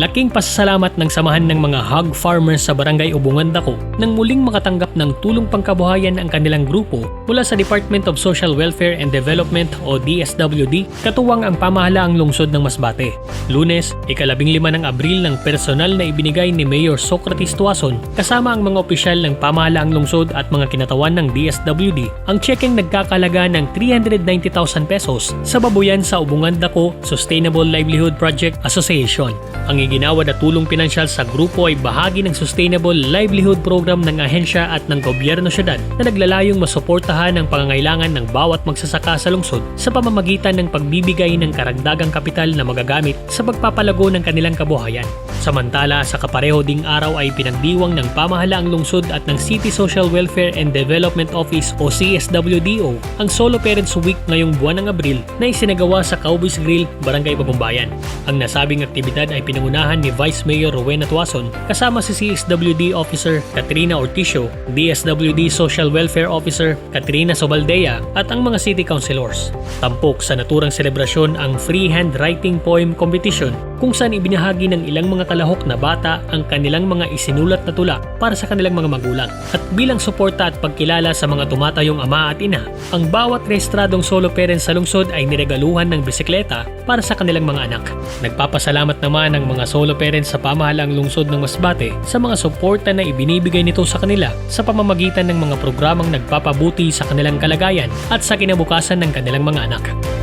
Laking pasasalamat ng samahan ng mga hog farmers sa barangay Ubungan Dako nang muling makatanggap ng tulong pangkabuhayan ang kanilang grupo mula sa Department of Social Welfare and Development o DSWD katuwang ang pamahalaang lungsod ng Masbate. Lunes, ikalabing lima ng Abril ng personal na ibinigay ni Mayor Socrates Tuason kasama ang mga opisyal ng pamahalaang lungsod at mga kinatawan ng DSWD ang checkeng nagkakalaga ng 390,000 pesos sa babuyan sa Ubungan Dako Sustainable Livelihood Project Association. Ang iginawa na tulong pinansyal sa grupo ay bahagi ng Sustainable Livelihood Program ng ahensya at ng gobyerno syudad na naglalayong masuportahan ang pangangailangan ng bawat magsasaka sa lungsod sa pamamagitan ng pagbibigay ng karagdagang kapital na magagamit sa pagpapalago ng kanilang kabuhayan. Samantala, sa kapareho ding araw ay pinagdiwang ng pamahalaang lungsod at ng City Social Welfare and Development Office o CSWDO ang Solo Parents Week ngayong buwan ng Abril na isinagawa sa Cowboys Grill, Barangay Babumbayan. Ang nasabing aktibidad ay pinangunahan ni Vice Mayor Rowena Tuason kasama si CSWD Officer Katrina Orticio, DSWD Social Welfare Officer Katrina Sobaldea at ang mga city councilors. Tampok sa naturang selebrasyon ang freehand writing poem competition kung saan ibinahagi ng ilang mga kalahok na bata ang kanilang mga isinulat na tula para sa kanilang mga magulang. At bilang suporta at pagkilala sa mga tumatayong ama at ina, ang bawat rehistradong solo parents sa lungsod ay niregaluhan ng bisikleta para sa kanilang mga anak. Nagpapasalamat naman ang mga solo parents sa pamahalaang lungsod ng Masbate sa mga suporta na ibinibigay nito sa kanila sa pamamagitan ng mga programang nagpapabuti sa kanilang kalagayan at sa kinabukasan ng kanilang mga anak.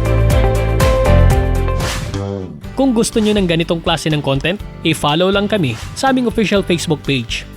Kung gusto nyo ng ganitong klase ng content, i-follow lang kami sa aming official Facebook page.